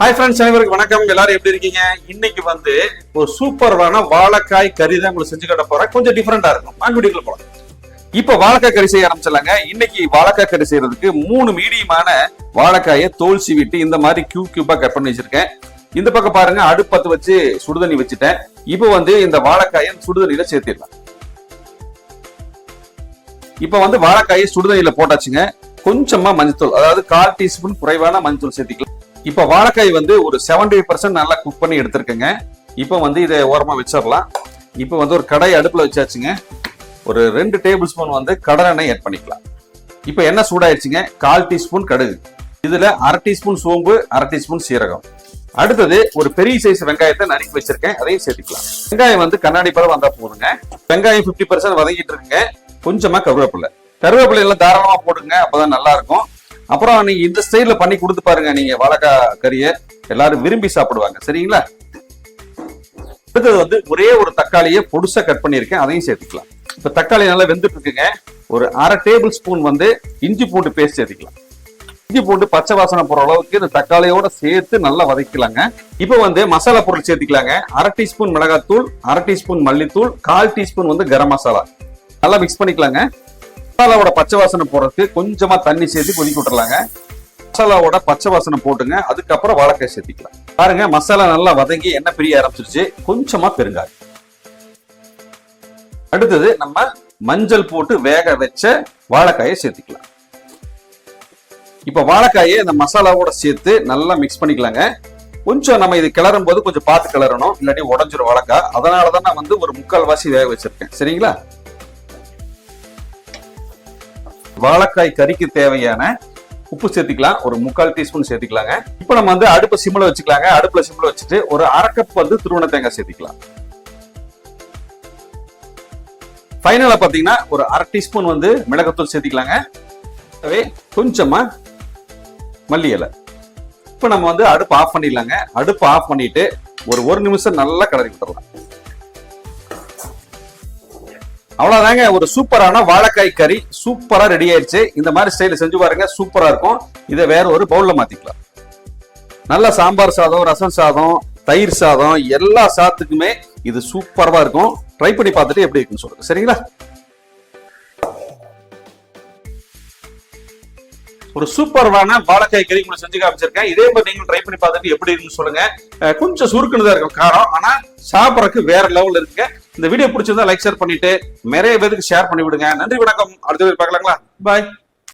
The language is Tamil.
ஹாய் ஃப்ரெண்ட்ஸ் அனைவருக்கு வணக்கம். எல்லாரும் எப்படி இருக்கீங்க? இன்னைக்கு வந்து ஒரு சூப்பரான வாழைக்காய் கறி தான் உங்களுக்கு செஞ்சு கட்ட போறேன். கொஞ்சம் டிஃப்ரெண்டா இருக்கும். வாங்க வீடியோக்குள்ள போலாம். இப்போ வாழைக்காய் கறி செய்ய ஆரம்பிச்சிடலாங்க. இன்னைக்கு வாழைக்காய் கறி செய்யறதுக்கு மூணு மீடியமான வாழைக்காயை தோல் சீவிட்டு இந்த மாதிரி கியூ கியூபா கட் பண்ணி வச்சிருக்கேன். இந்த பக்கம் பாருங்க அடுப்பத்து வச்சு சுடுதண்ணி வச்சுட்டேன். இப்போ வந்து இந்த வாழைக்காயை சுடுதண்ணியில சேர்த்திடலாம். இப்போ வந்து வாழைக்காயை சுடுதண்ணியில போட்டாச்சுங்க. கொஞ்சமா மஞ்சத்தூள் அதாவது கால் டீஸ்பூன் குறைவான மஞ்சத்தூள் சேர்த்திக்கலாம். இப்போ வாழைக்காய் வந்து ஒரு செவன்டி பர்சன்ட் நல்லா குக் பண்ணி எடுத்திருக்கேங்க. இப்போ வந்து இதை ஓரமாக வச்சிடலாம். இப்போ வந்து ஒரு கடை அடுப்பில் வச்சாச்சுங்க. ஒரு ரெண்டு டேபிள் ஸ்பூன் வந்து கடலெண்ணெய் ஆட் பண்ணிக்கலாம். இப்போ என்ன சூடாயிடுச்சுங்க கால் டீஸ்பூன் கடுகு. இதில் அரை டீஸ்பூன் சோம்பு அரை டீஸ்பூன் சீரகம். அடுத்தது ஒரு பெரிய சைஸ் வெங்காயத்தை நறுக்கி வச்சிருக்கேன். அதையும் சேர்த்துக்கலாம். வெங்காயம் வந்து கண்ணாடி பழம் வந்தா போதுங்க. வெங்காயம் 50% பர்சன்ட் வதங்கிட்டு இருக்குங்க. கொஞ்சமா கருவேப்பிலை. கருவேப்பிலை எல்லாம் தாராளமா போடுங்க. அப்பதான் நல்லா இருக்கும். அப்புறம் நீங்க இந்த ஸ்டைல பண்ணி கொடுத்து பாருங்க நீங்க வாழைக்காய் கறியை. எல்லாரும் விரும்பி சாப்பிடுவாங்க. சரிங்களா? அடுத்தது வந்து ஒரே ஒரு தக்காளியை பொடுசா கட் பண்ணியிருக்கேன். அதையும் சேர்த்துக்கலாம். இப்ப தக்காளி நல்லா வெந்துட்டு இருக்குங்க ஒரு அரை டேபிள் ஸ்பூன் வந்து இஞ்சி பூண்டு பேஸ்ட் சேர்த்துக்கலாம். இஞ்சி பூண்டு பச்சை வாசனை போற அளவுக்கு இந்த தக்காளியோட சேர்த்து நல்லா வதக்கலாங்க. இப்போ வந்து மசாலா பொருள் சேர்த்துக்கலாங்க. அரை டீஸ்பூன் மிளகாத்தூள் அரை டீஸ்பூன் மல்லித்தூள் கால் டீஸ்பூன் வந்து கரம் மசாலா. நல்லா மிக்ஸ் பண்ணிக்கலாங்க. மசாலாவோட பச்சை வாசனை போடுறதுக்கு கொஞ்சமா தண்ணி சேர்த்து கொதிக்க விட்டுறலாங்க. மசாலாவோட பச்சை வாசனை போட்டுங்க. அதுக்கப்புறம் வாழைக்காய் சேர்த்திக்கலாம். பாருங்க மசாலா நல்லா வதங்கி எண்ணெய் பிரிய ஆரம்பிச்சிருச்சு. கொஞ்சமா பெருங்காயம். அடுத்தது நம்ம மஞ்சள் போட்டு வேக வச்ச வாழைக்காயை சேர்த்துக்கலாம். இப்ப வாழைக்காயை இந்த மசாலாவோட சேர்த்து நல்லா மிக்ஸ் பண்ணிக்கலாங்க. கொஞ்சம் நம்ம இது கிளறும் போது கொஞ்சம் பார்த்து கிளறணும். இல்லாட்டி உடஞ்சிரும் வாழைக்காய். அதனாலதான் நான் வந்து ஒரு முக்கால் வாசி வேக வச்சிருக்கேன். சரிங்களா? வாழைக்காய் கறிக்கு தேவையான உப்பு சேர்த்துக்கலாம். ஒரு முக்கால் டீஸ்பூன் சேர்த்துக்கலாங்க. இப்போ நம்ம வந்து அடுப்பு சிம்மில் வச்சுக்கலாங்க. அடுப்பில் சிம்ல வச்சுட்டு ஒரு அரை வந்து திருவண்ண தேங்காய் சேர்த்துக்கலாம். ஃபைனலாக பாத்தீங்கன்னா ஒரு அரை டீஸ்பூன் வந்து மிளகாத்தூள் சேர்த்துக்கலாங்க. அதே கொஞ்சமா மல்லி இலை. இப்போ நம்ம வந்து அடுப்பு ஆஃப் பண்ணிடலாங்க. அடுப்பு ஆஃப் பண்ணிட்டு ஒரு ஒரு நிமிஷம் நல்லா கிளறி விட்டுறலாம். அவ்வளவுதாங்க ஒரு சூப்பரான வாழைக்காய் கறி சூப்பரா ரெடி ஆயிடுச்சு. இந்த மாதிரி ஸ்டைல செஞ்சு பாருங்க சூப்பரா இருக்கும். இதை வேற ஒரு பவுல்ல மாத்திக்கலாம். நல்ல சாம்பார் சாதம் ரசம் சாதம் தயிர் சாதம் எல்லா சாதத்துக்குமே இது சூப்பராக இருக்கும். ட்ரை பண்ணி பார்த்துட்டு எப்படி இருக்குன்னு சொல்லுங்க. சரிங்களா? ஒரு சூப்பரான வாழைக்காய் கறி உங்களுக்கு செஞ்சு காமிச்சிருக்கேன். இதே மாதிரி நீங்களும் ட்ரை பண்ணி பார்த்துட்டு எப்படி இருக்குன்னு சொல்லுங்க. கொஞ்சம் கொஞ்சம் தான் இருக்கும் காரம். ஆனா சாப்பிடறதுக்கு வேற லெவல் இருக்குங்க. இந்த வீடியோ பிடிச்சிருந்தா லைக் ஷேர் பண்ணிட்டு நிறைய பேருக்கு ஷேர் பண்ணி விடுங்க நன்றி வணக்கம். அடுத்த வீடியோ பார்க்கலாங்களா? பாய்